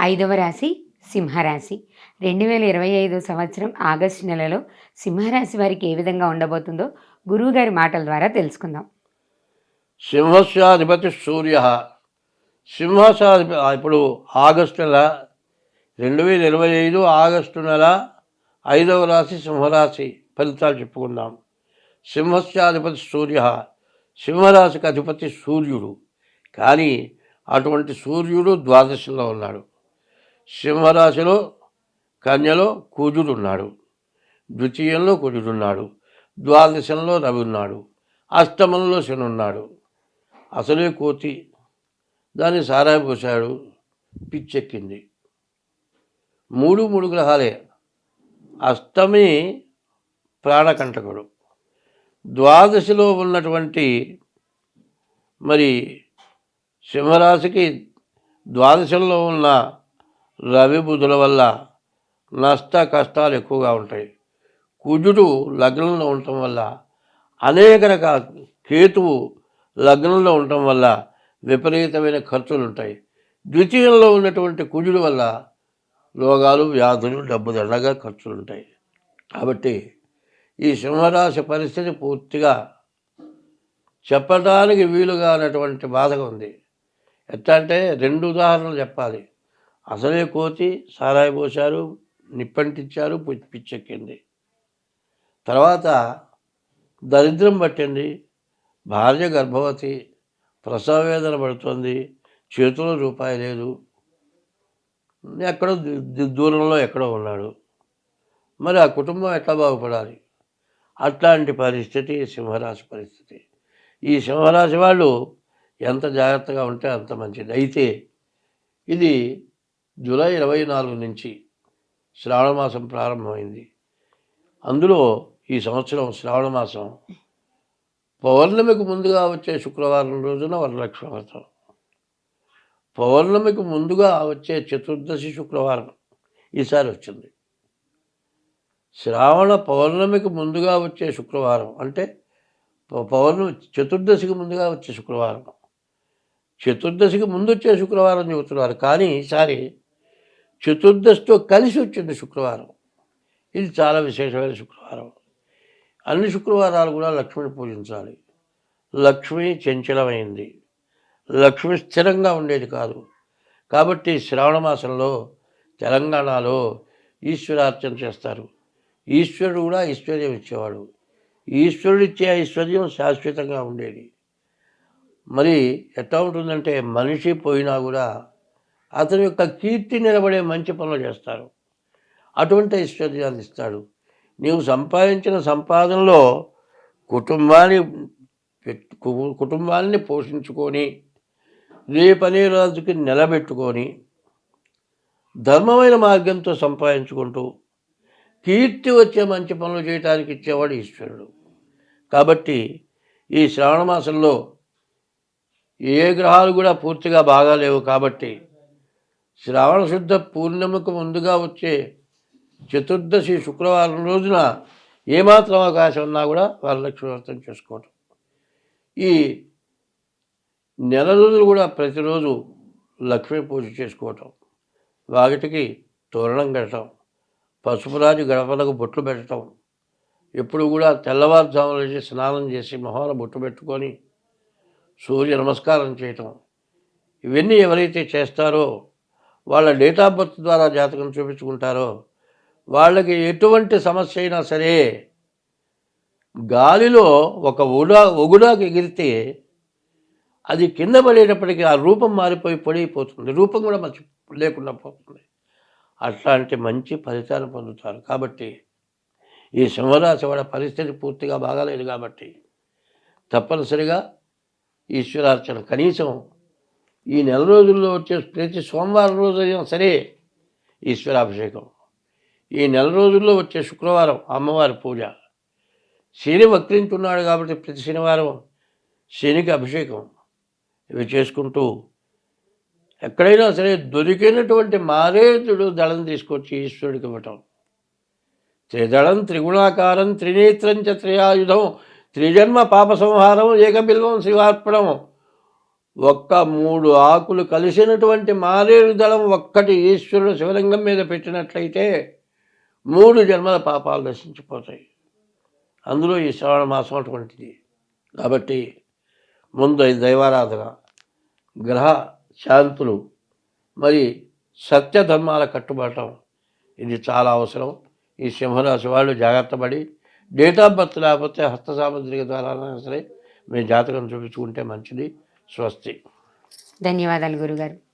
ఐదవ రాశి సింహరాశి. రెండు వేల ఇరవై ఐదు సంవత్సరం ఆగస్టు నెలలో సింహరాశి వారికి ఏ విధంగా ఉండబోతుందో గురువుగారి మాటల ద్వారా తెలుసుకుందాం. సింహస్యాధిపతి సూర్య. సింహస్యాధిపతి ఇప్పుడు ఆగస్టు నెల రెండు వేల ఇరవై ఐదు ఆగస్టు నెల ఐదవ రాశి సింహరాశి ఫలితాలు చెప్పుకుందాం. సింహస్యాధిపతి సూర్య. సింహరాశికి అధిపతి సూర్యుడు. కానీ అటువంటి సూర్యుడు ద్వాదశంలో ఉన్నాడు. సింహరాశిలో కన్యలో కుజుడు ఉన్నాడు ద్వితీయంలో కుజుడున్నాడు ద్వాదశంలో రవి ఉన్నాడు అష్టమంలో శని ఉన్నాడు. అసలే కోతి దాన్ని సారాయి పోశాడు పిచ్చెక్కింది. మూడు మూడు గ్రహాలే. అష్టమి ప్రాణకంటకుడు. ద్వాదశిలో ఉన్నటువంటి మరి సింహరాశికి ద్వాదశంలో ఉన్న రవి బుధుల వల్ల నష్ట కష్టాలు ఎక్కువగా ఉంటాయి. కుజుడు లగ్నంలో ఉండటం వల్ల అనేక రకాల కేతువు లగ్నంలో ఉండటం వల్ల విపరీతమైన ఖర్చులు ఉంటాయి. ద్వితీయంలో ఉన్నటువంటి కుజుడు వల్ల రోగాలు వ్యాధులు డబ్బు దండగా ఖర్చులు ఉంటాయి. కాబట్టి ఈ సింహరాశి పరిస్థితి పూర్తిగా చెప్పడానికి వీలుగా అన్నటువంటి బాధగా ఉంది. ఎట్లా అంటే రెండు ఉదాహరణలు చెప్పాలి. అసలే కోతి సారాయి పోశారు నిప్పంటించారు పిచ్చెక్కింది. తర్వాత దరిద్రం పట్టింది. భార్య గర్భవతి ప్రసవ వేదన పడుతుంది చేతిలో రూపాయి లేదు. ఎక్కడో దూరంలో ఎక్కడో ఉన్నాడు. మరి ఆ కుటుంబం ఎట్లా బాగుపడాలి? అట్లాంటి పరిస్థితి సింహరాశి పరిస్థితి. ఈ సింహరాశి వాళ్ళు ఎంత జాగ్రత్తగా ఉంటే అంత మంచిది. అయితే ఇది జూలై ఇరవై నాలుగు నుంచి శ్రావణమాసం ప్రారంభమైంది. అందులో ఈ సంవత్సరం శ్రావణమాసం పౌర్ణమికి ముందుగా వచ్చే శుక్రవారం రోజున వరలక్ష్మి వ్రతం పౌర్ణమికి ముందుగా వచ్చే చతుర్దశి శుక్రవారం ఈసారి వచ్చింది. శ్రావణ పౌర్ణమికి ముందుగా వచ్చే శుక్రవారం అంటే పౌర్ణమి చతుర్దశికి ముందుగా వచ్చే శుక్రవారం. చతుర్దశికి ముందు వచ్చే శుక్రవారం చెబుతున్నారు. కానీ ఈసారి చతుర్దశితో కలిసి వచ్చింది శుక్రవారం. ఇది చాలా విశేషమైన శుక్రవారం. అన్ని శుక్రవారాలు కూడా లక్ష్మిని పూజించాలి. లక్ష్మి చంచలమైంది. లక్ష్మి స్థిరంగా ఉండేది కాదు. కాబట్టి శ్రావణ మాసంలో తెలంగాణలో ఈశ్వరార్చన చేస్తారు. ఈశ్వరుడు కూడా ఐశ్వర్యం ఇచ్చేవాడు. ఈశ్వరుడు ఇచ్చే ఐశ్వర్యం శాశ్వతంగా ఉండేది. మరి ఎట్లా ఉంటుందంటే మనిషి పోయినా కూడా అతని యొక్క కీర్తి నిలబడే మంచి పనులు చేస్తారు. అటువంటి ఐశ్వర్యాలు ఇస్తాడు. నీవు సంపాదించిన సంపాదనలో కుటుంబాన్ని కు- కుటుంబాన్ని పోషించుకొని రేపనే రోజుకి నిలబెట్టుకొని ధర్మమైన మార్గంతో సంపాదించుకుంటూ కీర్తి వచ్చే మంచి పనులు చేయడానికి ఇచ్చేవాడు ఈశ్వరుడు. కాబట్టి ఈ శ్రావణ మాసంలో ఏ గ్రహాలు కూడా పూర్తిగా బాగాలేవు కాబట్టి శ్రావణ శుద్ధ పూర్ణిమకు ముందుగా వచ్చే చతుర్దశి శుక్రవారం రోజున ఏమాత్రం అవకాశం ఉన్నా కూడా వరలక్ష్మి వ్రతం చేసుకోవటం. ఈ నెల రోజులు కూడా ప్రతిరోజు లక్ష్మీ పూజ చేసుకోవటం. వాకిటికి తోరణం కట్టడం. పసుపురాజు గడపలకు బొట్లు పెట్టడం. ఎప్పుడు కూడా తెల్లవారుజామున లేచి స్నానం చేసి మొహాన బొట్టు పెట్టుకొని సూర్య నమస్కారం చేయటం. ఇవన్నీ ఎవరైతే చేస్తారో వాళ్ళ డేట్ ఆఫ్ బర్త్ ద్వారా జాతకం చూపించుకుంటారో వాళ్ళకి ఎటువంటి సమస్య అయినా సరే గాలిలో ఒక ఉడా ఒగుడాకి ఎగిరితే అది కింద పడేటప్పటికీ ఆ రూపం మారిపోయి పడిపోతుంది రూపం కూడా మంచి లేకుండా పోతుంది. అట్లాంటి మంచి ఫలితాలు పొందుతారు. కాబట్టి ఈ సింహరాశి వాళ్ళ పరిస్థితి పూర్తిగా బాగాలేదు కాబట్టి తప్పనిసరిగా ఈశ్వరార్చన కనీసం ఈ నెల రోజుల్లో వచ్చే ప్రతి సోమవారం రోజు అయినా సరే ఈశ్వరాభిషేకం. ఈ నెల రోజుల్లో వచ్చే శుక్రవారం అమ్మవారి పూజ. శని వక్రించున్నాడు కాబట్టి ప్రతి శనివారం శనికి అభిషేకం ఇవి చేసుకుంటూ ఎక్కడైనా సరే దొరికినటువంటి మారేతుడు దళం తీసుకొచ్చి ఈశ్వరుడికి ఇవ్వటం. త్రిదళం త్రిగుణాకారం త్రినేత్రం చ త్రయాయుధం త్రిజన్మ పాప సంహారం ఏకబిల్వం శివార్పణం ఒక్క మూడు ఆకులు కలిసినటువంటి మారేడు దళం ఒక్కటి ఈశ్వరుడు శివలింగం మీద పెట్టినట్లయితే మూడు జన్మల పాపాలు నశించిపోతాయి. అందులో ఈ శ్రావణ మాసం అటువంటిది. కాబట్టి ముందు దైవారాధన గ్రహ శాంతులు మరి సత్యధర్మాల కట్టుబడటం ఇది చాలా అవసరం. ఈ సింహరాశి వాళ్ళు జాగ్రత్త పడి డేట్ ఆఫ్ బర్త్ లేకపోతే హస్త సాముద్రిక ద్వారా సరే మీ జాతకం చూపించుకుంటే మంచిది. స్వస్తి. ధన్యవాదాలు గురుగారు.